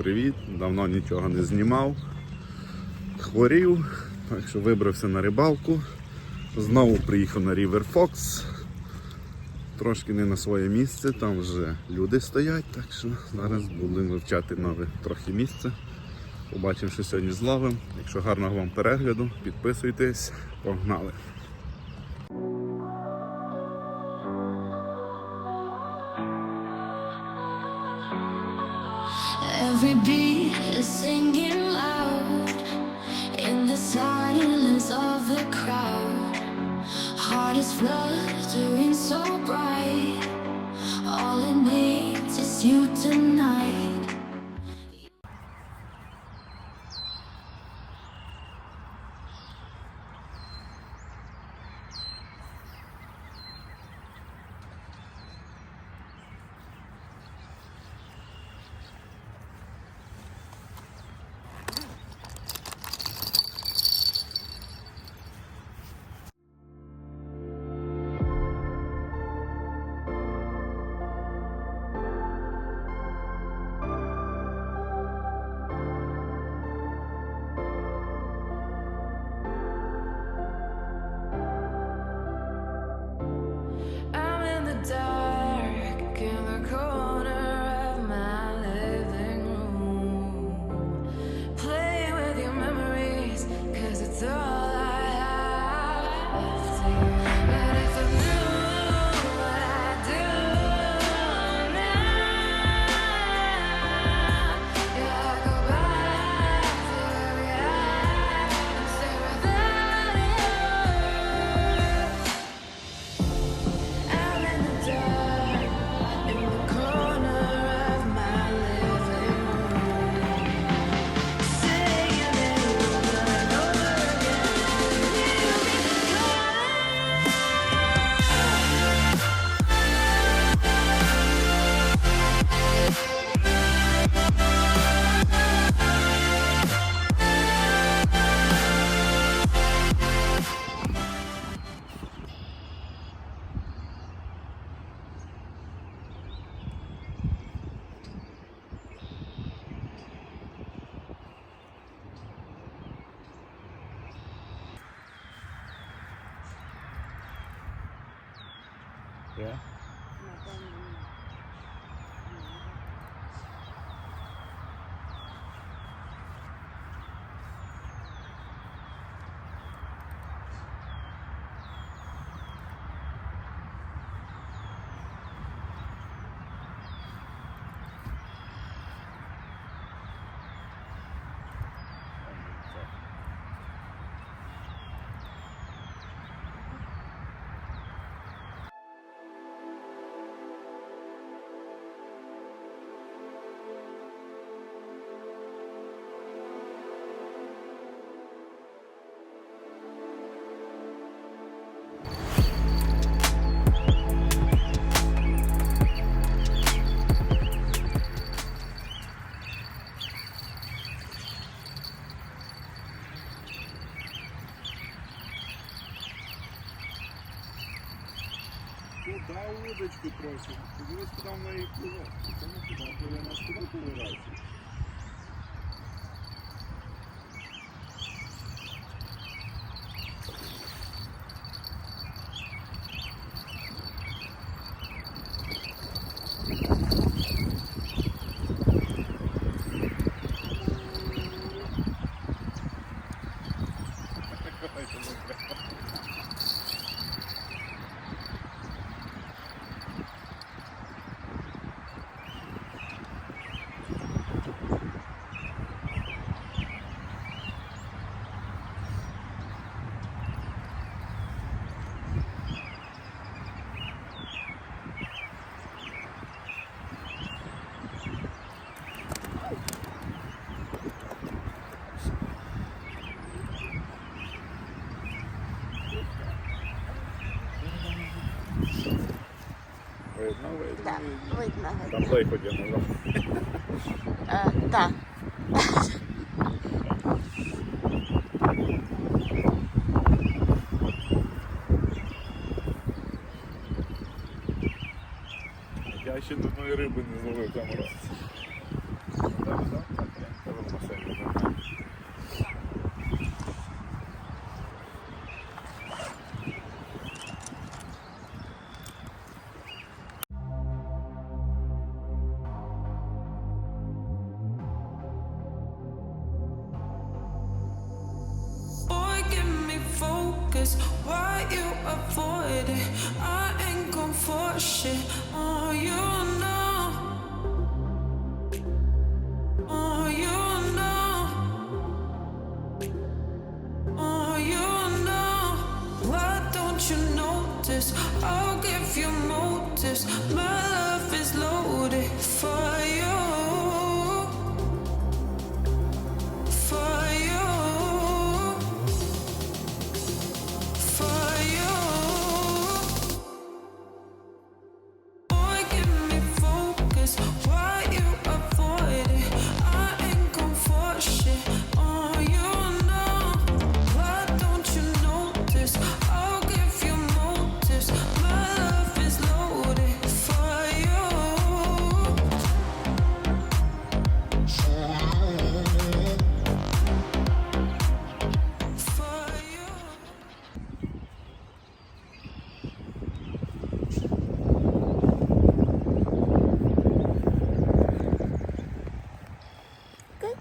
Привіт! Давно нічого не знімав. Хворів, так що вибрався на рибалку. Знову приїхав на River Fox. Трошки не на своє місце, там вже люди стоять, так що зараз будемо вивчати нове трохи місце. Побачимо, що сьогодні зловимо. Якщо гарного вам перегляду, підписуйтесь, погнали! Yeah. Там видно. виходимо. Е, Так. Я ще одної риби не зловив там раз. why you avoid it. I ain't gone for shit.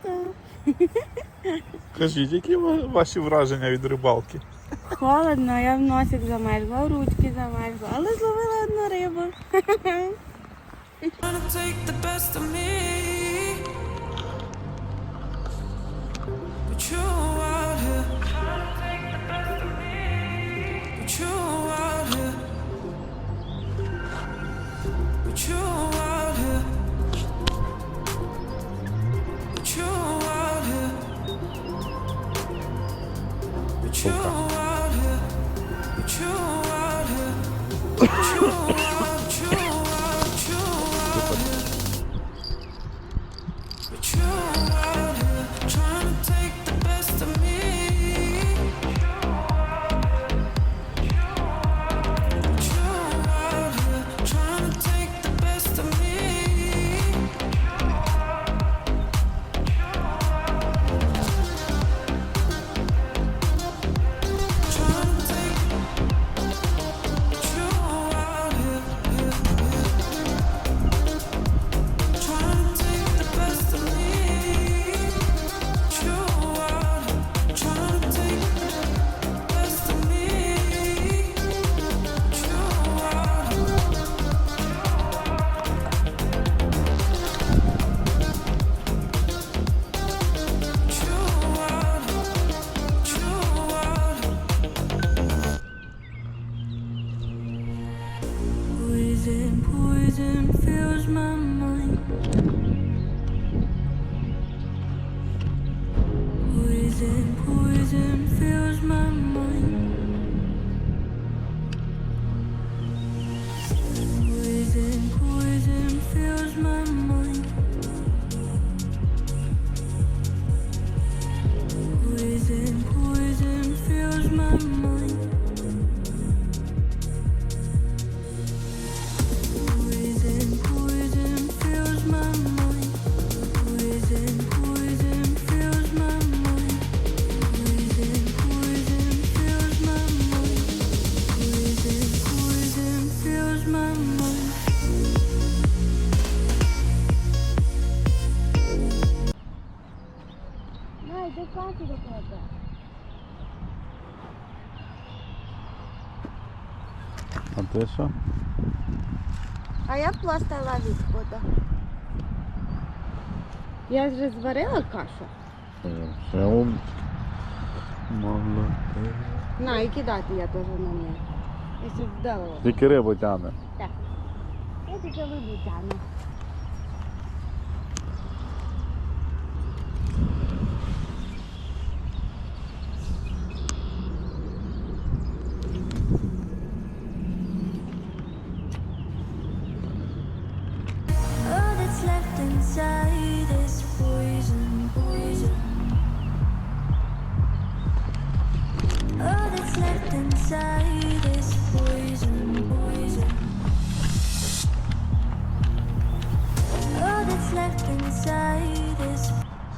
Кажіть, які ваші враження від рибалки? Холодно, я в носик замерзла, ручки замерзла, але зловила одну рибу. Це? А я пластала відхода. Я вже зварила кашу. Е, Все ум. На, і кидати я теж не вмію. Я сюди. Тільки рибу тягне. Так. Я тільки рибу тягну.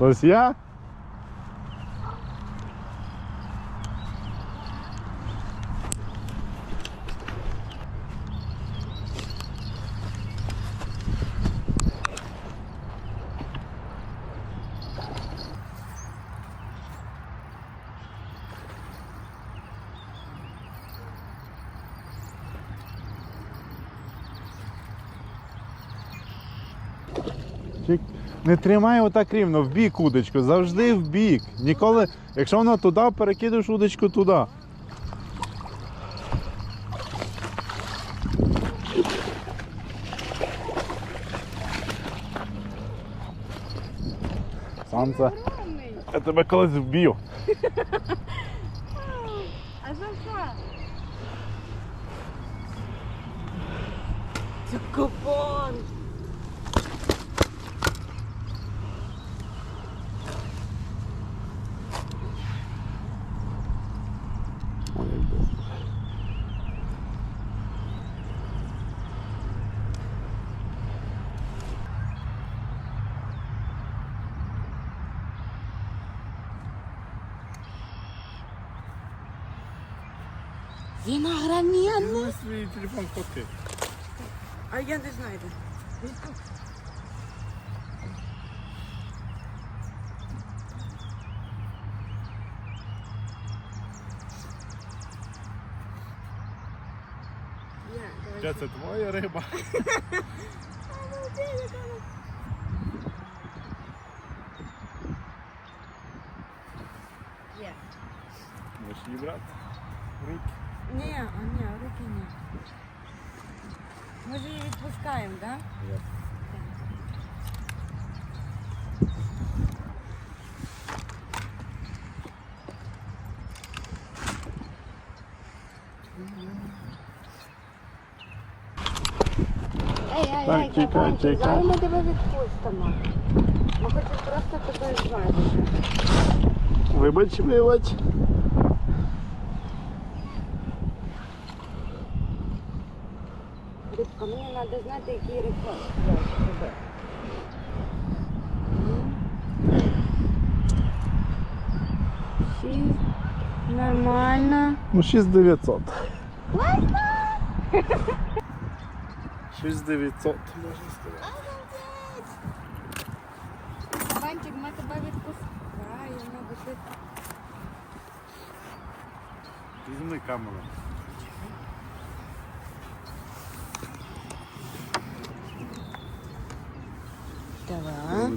Щось я? Не тримай отак рівно, в бік удочку, завжди в бік. Ніколи, якщо воно туди, перекидуєш удочку туди. Сонце, я тебе колись вб'ю. А за що? Це купон. Він огроменний. свій телефон фотки. А я не знаю. де. Я. Це твоя риба. Є. Можеш її брати а ні, руки ні. Може її відпускаємо, так? Да? Ей, ей, Так, ей, чекай, кабанчик, чекай. Зараз ми тебе відпустимо. Ми хочемо просто тебе зважити. Вибач, вибач. знати, який рекорд тебе. Шість. Нормально. Ну, 6900. 6900, можна сказати. Банчик, ми тебе відпускаємо, бо ти Візьми камеру. Давай.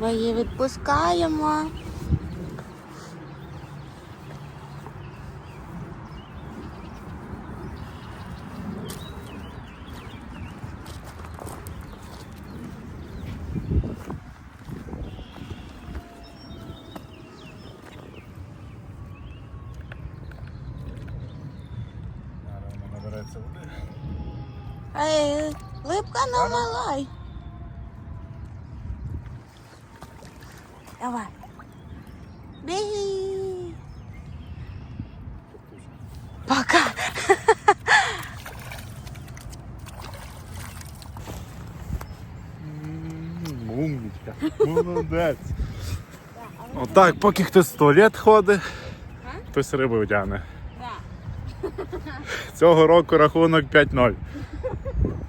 Ми її відпускаємо. Зараз вона набереться води. Ей, липка не малай. Давай. Біги. Пока. Умничка. Молодець. Отак, поки хтось в туалет ходить, хтось риби втягне. Цього року рахунок 5-0.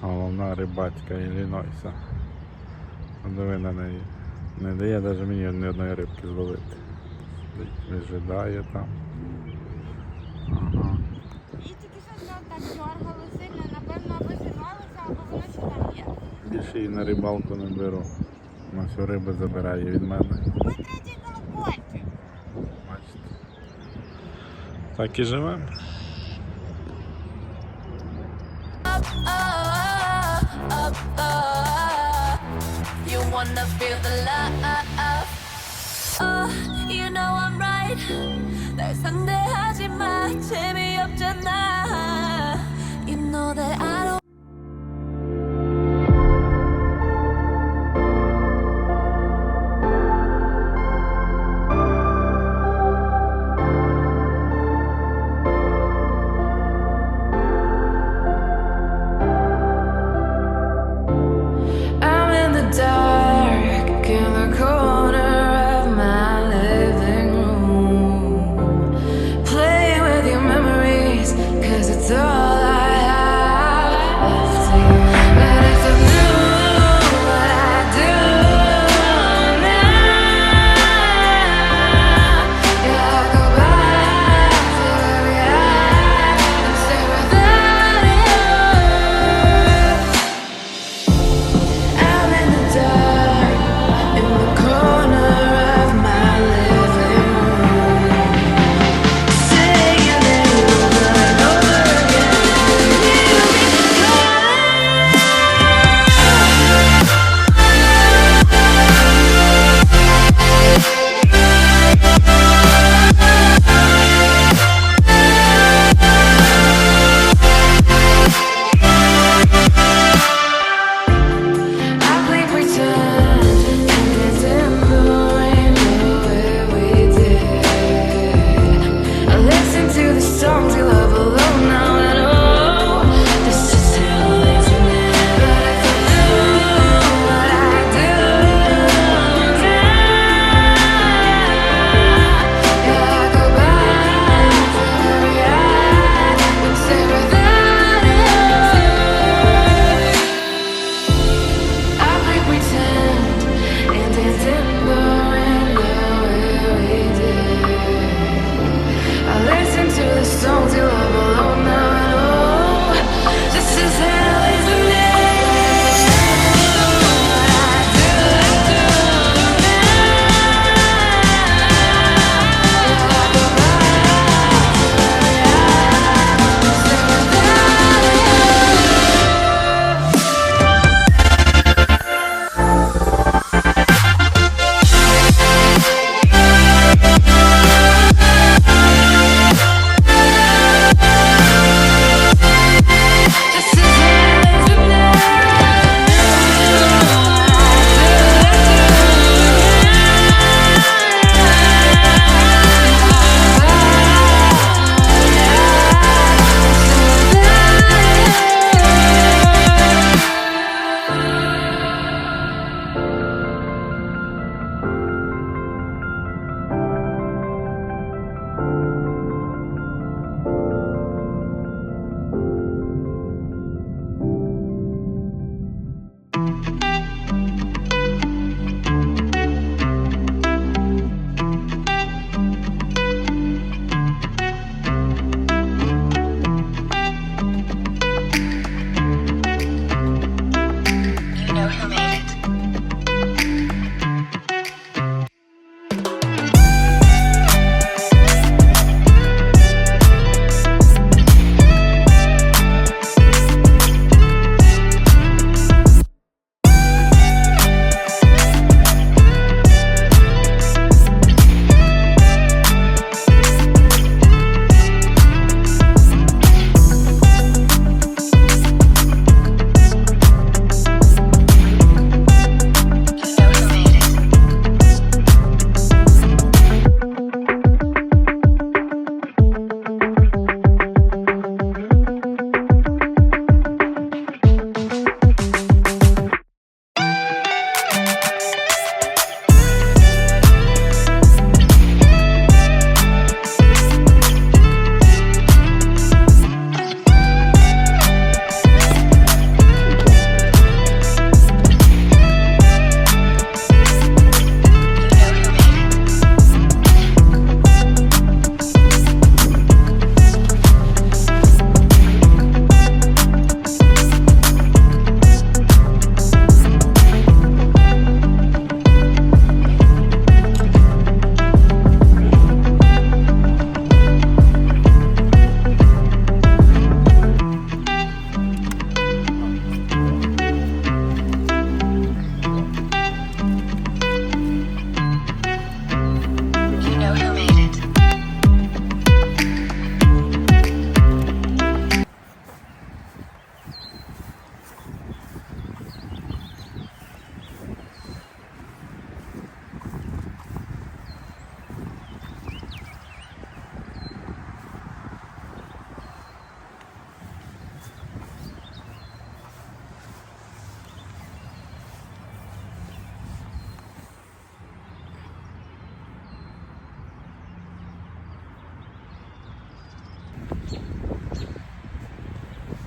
Головна рибацька Іллінойса. Диви на неї. Не дає навіть мені ні одної рибки звалити. Вижидає там. Ага. І тільки що напевно, або зірвалося, або воно ще там є. Більше і на рибалку не беру. На всю рибу забирає від мене. Ми третій колокольчик. Бачите. Так і живемо. up, up. You wanna feel the love. Oh, you know I'm right. 날 상대하지 마. 재미없잖아.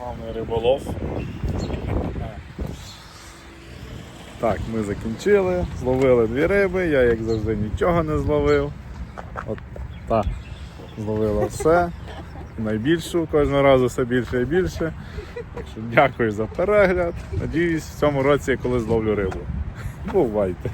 Славний риболов. Так, ми закінчили, зловили дві риби, я як завжди нічого не зловив. От так, зловила все. Найбільшу, кожного разу все більше і більше. Так що дякую за перегляд. Надіюсь, в цьому році я колись зловлю рибу. Бувайте!